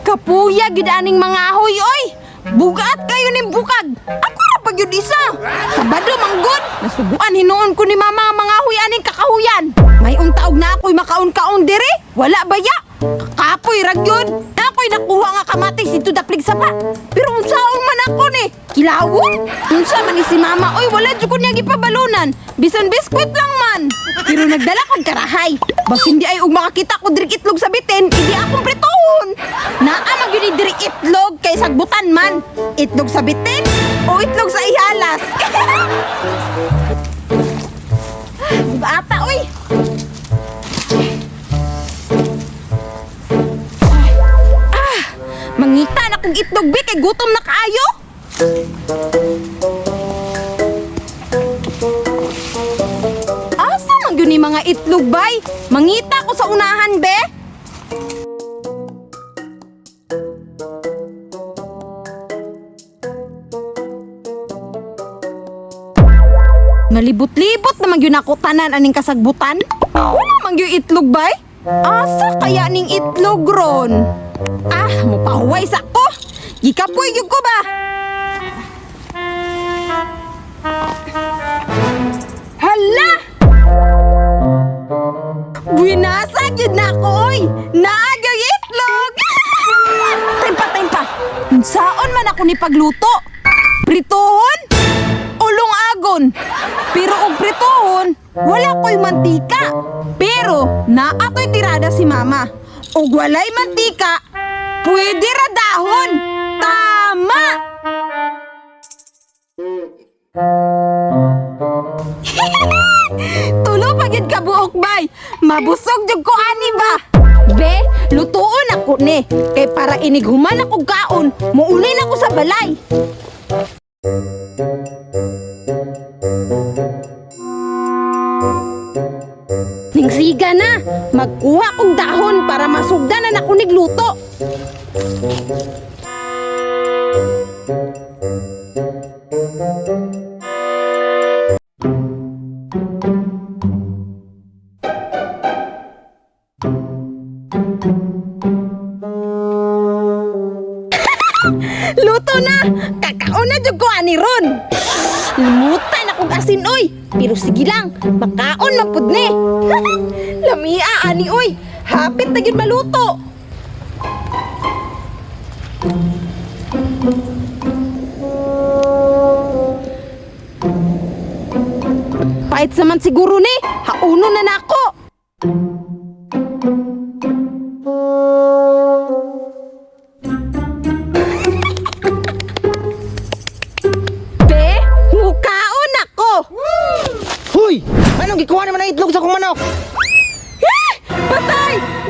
Kapuya gid aning mga ahoy oy. Bugat kayo ning bukag. Ako ra pag isa. Sabado manggod. Nasubuan hinuon ko ni mama mga ahoy aning kakahuyan. May untaog na ako'y makaon-kaon dire. Wala baya. Kapoy ragyod. Na ako'y nakuha nga kamatis dito daplig sapa. Pero unsaon man ako ni? Kilawon? Unsa man ni si mama? Oy, wala jud ko niya gipabalunan. Bisan biskwit lang man. Pero nagdala kong karahay. Bas hindi ay ug makakita ko diri itlog sa bitin, hindi akong pritohon. Naa man gyud diri itlog kay sagbutan man. Itlog sa bitin o itlog sa ihalas. Mangita na kong itlog, bi, kay gutom na kaayo. Asa man gyud ni mga itlog, bay? Mangita ko sa unahan, be. Nalibot-libot naman yun ako tanan aning kasagbutan. Wala man yung itlog bay. Asa kaya ning itlog ron? Ah, mupahuway sa ko. Gikapoy gyud ko ba? Hala! Buinasa gyud na ako oy. Naagay itlog. Tempa tempa. Unsaon man ako ni pagluto? Pritohon? ulong agon. Pero og pritohon, wala ko'y mantika. Pero naatoy tirada si mama. Og walay mantika, pwede ra dahon. Tama! Tulo pagid ka buok bay. Mabusog jud ko ani ba? Be, lutuon ako ni. Kay para inighuman ako kaon, muulin ako sa balay. Magkuha kong dahon para masugdan na ako nigluto. Luto na! Kakaon na jud ko ani. Limutan akong asin oy. Pero sige lang, makaon man pud ni. Lamia ani oy. Hapit na gyud maluto. Pait saman siguro ni. Hauno na nako. Be, mukaon ako. Hoy! Anong gikuha naman ang itlog sa kong manok? 不！赛。